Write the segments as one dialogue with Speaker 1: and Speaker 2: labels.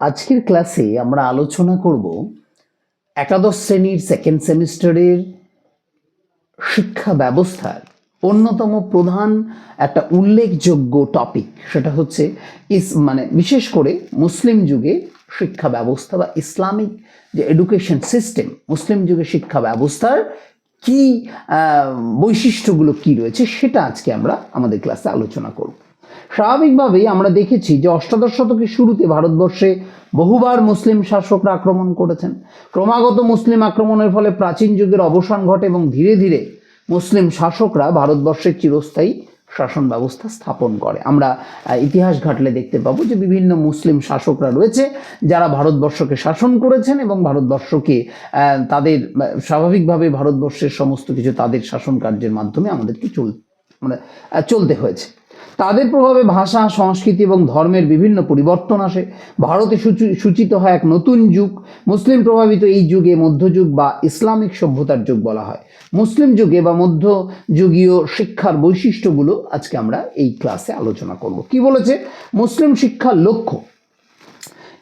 Speaker 1: আজকের ক্লাসে আমরা আলোচনা করব একাদশ শ্রেণির সেকেন্ড সেমিস্টারের শিক্ষা ব্যবস্থার অন্যতম প্রধান একটা উল্লেখযোগ্য টপিক সেটা হচ্ছে ইস মানে বিশেষ করে মুসলিম যুগে শিক্ষা ব্যবস্থা বা ইসলামিক যে এডুকেশন সিস্টেম মুসলিম যুগে শিক্ষা ব্যবস্থার কি বৈশিষ্ট্যগুলো কি রয়েছে, সেটা আজকে আমরা আমাদের ক্লাসে আলোচনা করব। স্বাভাবিকভাবেই আমরা দেখেছি যে অষ্টাদশ শতকের শুরুতে ভারতবর্ষে বহুবার মুসলিম শাসকরা আক্রমণ করেছেন। ক্রমাগত মুসলিম আক্রমণের ফলে প্রাচীন যুগের অবসান ঘটে এবং ধীরে ধীরে মুসলিম শাসকরা ভারতবর্ষের চিরস্থায়ী শাসন ব্যবস্থা স্থাপন করে। আমরা ইতিহাস ঘাটলে দেখতে পাবো যে বিভিন্ন মুসলিম শাসকরা রয়েছে যারা ভারতবর্ষকে শাসন করেছেন এবং ভারতবর্ষকে তাদের স্বাভাবিকভাবে ভারতবর্ষের সমস্ত কিছু তাদের শাসন কার্যের মাধ্যমে আমাদেরকে চল মানে চলতে হয়েছে। তাদের প্রভাবে ভাষা, সংস্কৃতি এবং ধর্মের বিভিন্ন পরিবর্তন আসে। ভারতে সূচিত হয় এক নতুন যুগ। মুসলিম প্রভাবিত এই যুগে মধ্যযুগ বা ইসলামিক সভ্যতার যুগ বলা হয়। মুসলিম যুগে বা মধ্যযুগীয় শিক্ষার বৈশিষ্ট্যগুলো আজকে আমরা এই ক্লাসে আলোচনা করব। কি বলেছে? মুসলিম শিক্ষার লক্ষ্য।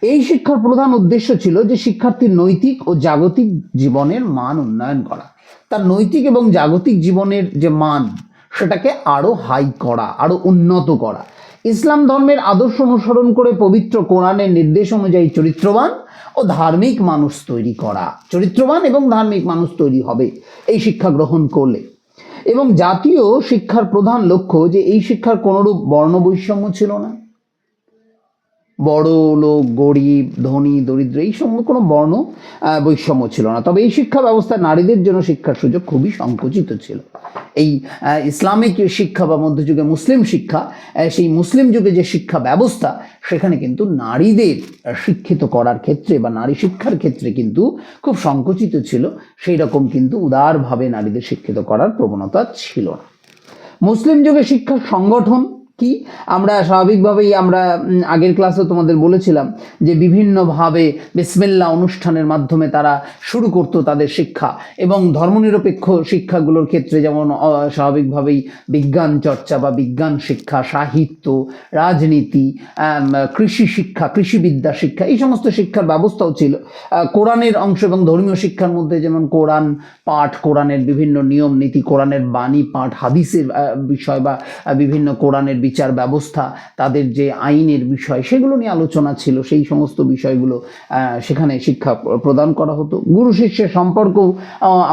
Speaker 1: এই শিক্ষার প্রধান উদ্দেশ্য ছিল যে শিক্ষার্থীর নৈতিক ও জাগতিক জীবনের মান উন্নয়ন করা। তার নৈতিক এবং জাগতিক জীবনের যে মান সেটাকে আরও হাই করা আরও উন্নত করা। ইসলাম ধর্মের আদর্শ অনুসরণ করে পবিত্র কোরআনের নির্দেশ অনুযায়ী চরিত্রবান ও ধার্মিক মানুষ তৈরি করা। চরিত্রবান এবং ধার্মিক মানুষ তৈরি হবে, এই শিক্ষা গ্রহণ করলে। এবং জাতীয় শিক্ষার প্রধান লক্ষ্য যে এই শিক্ষার কোনোরূপ বর্ণ বৈষম্য ছিল না। বড় লোক, গরিব, ধনী, দরিদ্র, এই সঙ্গে কোনো বর্ণ বৈষম্য ছিল না। তবে এই শিক্ষা ব্যবস্থা নারীদের জন্য শিক্ষার সুযোগ খুবই সংকুচিত ছিল। এই ইসলামিক শিক্ষা বা মধ্যযুগে মুসলিম শিক্ষা সেই মুসলিম যুগে যে শিক্ষা ব্যবস্থা, সেখানে কিন্তু নারীদের শিক্ষিত করার ক্ষেত্রে বা নারী শিক্ষার ক্ষেত্রে কিন্তু খুব সংকুচিত ছিল। সেই রকম কিন্তু উদারভাবে নারীদের শিক্ষিত করার প্রবণতা ছিল না। মুসলিম যুগে শিক্ষার সংগঠন কি? আমরা স্বাভাবিকভাবেই আমরা আগের ক্লাসে তোমাদের বলেছিলাম যে বিভিন্নভাবে বিসমিল্লা অনুষ্ঠানের মাধ্যমে তারা শুরু করতো তাদের শিক্ষা এবং ধর্মনিরপেক্ষ শিক্ষাগুলোর ক্ষেত্রে যেমন স্বাভাবিকভাবেই বিজ্ঞান চর্চা বা বিজ্ঞান শিক্ষা, সাহিত্য, রাজনীতি কৃষি শিক্ষা, কৃষিবিদ্যা শিক্ষা, এই সমস্ত শিক্ষার ব্যবস্থাও ছিল। কোরআনের অংশ এবং ধর্মীয় শিক্ষার মধ্যে যেমন কোরআন পাঠ, কোরআনের বিভিন্ন নিয়ম নীতি, কোরআনের বাণী পাঠ, হাদিসের বিষয় বা বিভিন্ন কোরআনের বিচার ব্যবস্থা, তাদের যে আইনের বিষয়, সেগুলো নিয়ে আলোচনা ছিল। সেই সমস্ত বিষয়গুলো সেখানে শিক্ষা প্রদান করা হতো। গুরু শিষ্যের সম্পর্ক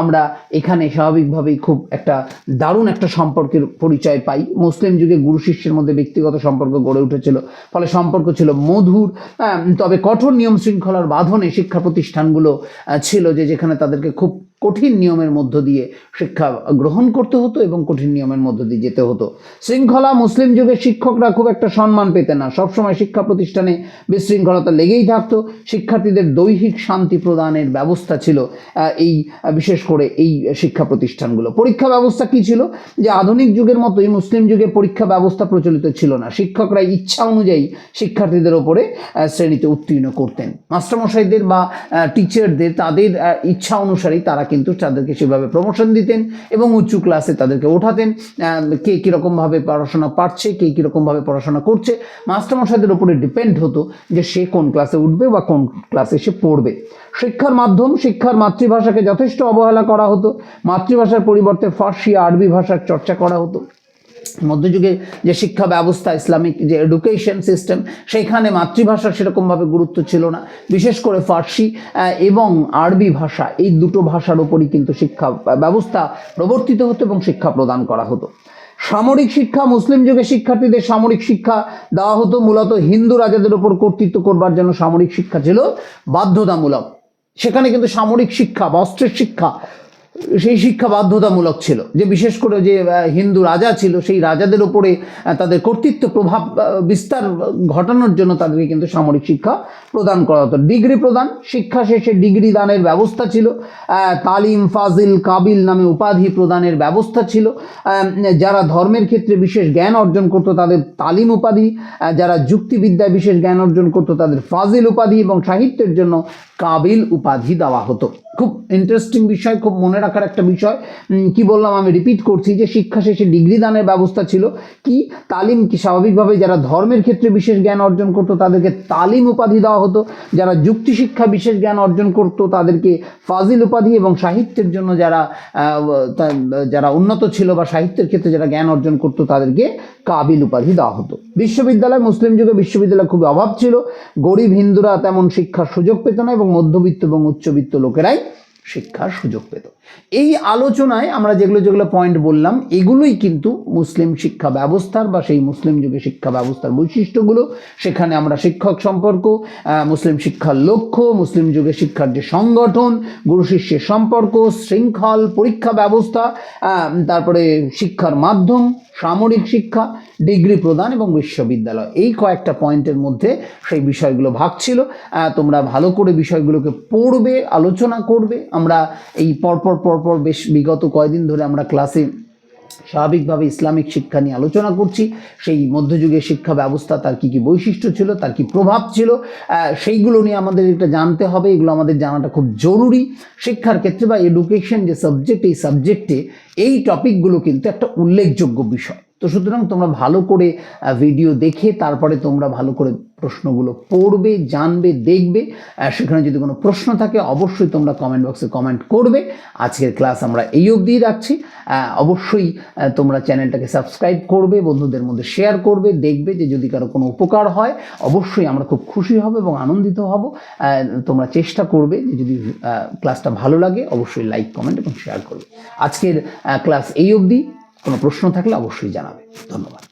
Speaker 1: আমরা এখানে স্বাভাবিকভাবেই খুব একটা দারুণ একটা সম্পর্কের পরিচয় পাই। মুসলিম যুগে গুরু শিষ্যের মধ্যে ব্যক্তিগত সম্পর্ক গড়ে উঠেছিল। ফলে সম্পর্ক ছিল মধুর তবে কঠোর নিয়ম শৃঙ্খলার বাঁধনে শিক্ষা প্রতিষ্ঠানগুলো ছিল যে যেখানে তাদেরকে খুব কঠিন নিয়মের মধ্য দিয়ে শিক্ষা গ্রহণ করতে হতো এবং কঠিন নিয়মের মধ্য দিয়ে যেতে হতো। শৃঙ্খলা মুসলিম যুগের শিক্ষকরা খুব একটা সম্মান পেতেন না। সবসময় শিক্ষা প্রতিষ্ঠানে বিশৃঙ্খলতা লেগেই থাকতো। শিক্ষার্থীদের দৈহিক শান্তি প্রদানের ব্যবস্থা ছিল এই বিশেষ করে এই শিক্ষা প্রতিষ্ঠানগুলো। পরীক্ষা ব্যবস্থা কি ছিল? যে আধুনিক যুগের মতোই মুসলিম যুগে পরীক্ষা ব্যবস্থা প্রচলিত ছিল না। শিক্ষকরা ইচ্ছা অনুযায়ী শিক্ষার্থীদের ওপরে শ্রেণীতে উত্তীর্ণ করতেন। মাস্টারমশাইদের বা টিচারদের তাদের ইচ্ছা অনুসারেই তারা কিন্তু তাদেরকে সেভাবে প্রমোশন দিতেন এবং উচ্চ ক্লাসে তাদেরকে ওঠাতেন। কে কীরকমভাবে পড়াশোনা পারছে, কে কীরকমভাবে পড়াশোনা করছে, মাস্টারমশাইদের উপরে ডিপেন্ড হতো যে সে কোন ক্লাসে উঠবে বা কোন ক্লাসে সে পড়বে। শিক্ষার মাধ্যম, শিক্ষার মাতৃভাষাকে যথেষ্ট অবহেলা করা হতো। মাতৃভাষার পরিবর্তে ফার্সি, আরবি ভাষার চর্চা করা হতো। মধ্যযুগে যে শিক্ষা ব্যবস্থা, ইসলামিক যে এডুকেশন সিস্টেম সেখানে মাতৃভাষার সেরকমভাবে গুরুত্ব ছিল না। বিশেষ করে ফার্সি এবং আরবি ভাষা, এই দুটো ভাষার উপরই কিন্তু শিক্ষা ব্যবস্থা প্রবর্তিত হতো এবং শিক্ষা প্রদান করা হতো। সামরিক শিক্ষা, মুসলিম যুগে শিক্ষার্থীদের সামরিক শিক্ষা দেওয়া হতো। মূলত হিন্দু রাজাদের উপর কর্তৃত্ব করবার জন্য সামরিক শিক্ষা ছিল বাধ্যতামূলক। সেখানে কিন্তু সামরিক শিক্ষা বা অস্ত্রের শিক্ষা সেই শিক্ষা বাধ্যতামূলক ছিল, যে বিশেষ করে যে হিন্দু রাজা ছিল, সেই রাজাদের ওপরে তাদের কর্তৃত্ব প্রভাব বিস্তার ঘটানোর জন্য তাদেরকে কিন্তু সামরিক শিক্ষা প্রদান করা হতো। ডিগ্রি প্রদান, শিক্ষা শেষে ডিগ্রি দানের ব্যবস্থা ছিল। তালিম ফাজিল কাবিল নামে উপাধি প্রদানের ব্যবস্থা ছিল। যারা ধর্মের ক্ষেত্রে বিশেষ জ্ঞান অর্জন করতো, তাদের তালিম উপাধি যারা যুক্তিবিদ্যায় বিশেষ জ্ঞান অর্জন করতো, তাদের ফাজিল উপাধি এবং সাহিত্যের জন্য কাবিল উপাধি দেওয়া হতো। খুব ইন্টারেস্টিং বিষয়, খুব মনে রাখার একটা বিষয়। কি বললাম, আমি রিপিট করছি যে শিক্ষা শেষে ডিগ্রি দানের ব্যবস্থা ছিল। কি? তালিম কি স্বাভাবিকভাবে যারা ধর্মের ক্ষেত্রে বিশেষ জ্ঞান অর্জন করতো, তাদেরকে তালিম উপাধি দেওয়া হতো যারা যুক্তি শিক্ষা বিশেষ জ্ঞান অর্জন করত, তাদেরকে ফাজিল উপাধি এবং সাহিত্যের জন্য যারা যারা উন্নত ছিল বা সাহিত্যের ক্ষেত্রে যারা জ্ঞান অর্জন করত, তাদেরকে কাবিল উপাধি দেওয়া হতো। বিশ্ববিদ্যালয়, মুসলিম যুগে বিশ্ববিদ্যালয় খুবই অভাব ছিল। গরিব হিন্দুরা তেমন শিক্ষার সুযোগ পেত না এবং মধ্যবিত্ত এবং উচ্চবিত্ত লোকেরাই শিক্ষার সুযোগ পেত। এই আলোচনায় আমরা যেগুলো যেগুলো পয়েন্ট বললাম, এগুলোই কিন্তু মুসলিম শিক্ষা ব্যবস্থার বা সেই মুসলিম যুগে শিক্ষা ব্যবস্থার বৈশিষ্ট্যগুলো। সেখানে আমরা শিক্ষক সম্পর্ক মুসলিম শিক্ষার লক্ষ্য, মুসলিম যুগে শিক্ষার যে সংগঠন, গুরু শিষ্যের সম্পর্ক, শৃঙ্খল, পরীক্ষা ব্যবস্থা তারপরে শিক্ষার মাধ্যম, সামরিক শিক্ষা, ডিগ্রি প্রদান এবং বিশ্ববিদ্যালয়। এই কয়েকটা পয়েন্টের মধ্যে সেই বিষয়গুলো ভাগ ছিল। তোমরা ভালো করে বিষয়গুলোকে পড়বে, আলোচনা করবে। আমরা এই পরপর পরপর বেশ বিগত কয়দিন ধরে আমরা ক্লাসে স্বাভাবিকভাবে ইসলামিক শিক্ষা নিয়ে আলোচনা করছি। সেই মধ্যযুগের শিক্ষা ব্যবস্থা, তার কী কী বৈশিষ্ট্য ছিল, তার কী প্রভাব ছিল সেইগুলো নিয়ে আমাদের এটা জানতে হবে। এগুলো আমাদের জানাটা খুব জরুরি। শিক্ষার ক্ষেত্রে বা এডুকেশন যে সাবজেক্ট এই সাবজেক্টে এই টপিকগুলো কিন্তু একটা উল্লেখযোগ্য বিষয়। তো সুতরাং তোমরা ভালো করে ভিডিও দেখে, তারপরে তোমরা ভালো করে প্রশ্নগুলো পড়বে, জানবে, দেখবে সেখানে যদি কোনো প্রশ্ন থাকে, অবশ্যই তোমরা কমেন্ট বক্সে কমেন্ট করবে। আজকের ক্লাস আমরা এই অবধিই রাখছি। অবশ্যই তোমরা চ্যানেলটাকে সাবস্ক্রাইব করবে, বন্ধুদের মধ্যে শেয়ার করবে, দেখবে যে যদি কারও কোনো উপকার হয়, অবশ্যই আমরা খুব খুশি হব এবং আনন্দিত হব। তোমরা চেষ্টা করবে যে যদি ক্লাসটা ভালো লাগে, অবশ্যই লাইক কমেন্ট এবং শেয়ার করবে। আজকের ক্লাস এই অবধি। কোনো প্রশ্ন থাকলে অবশ্যই জানাবে। ধন্যবাদ।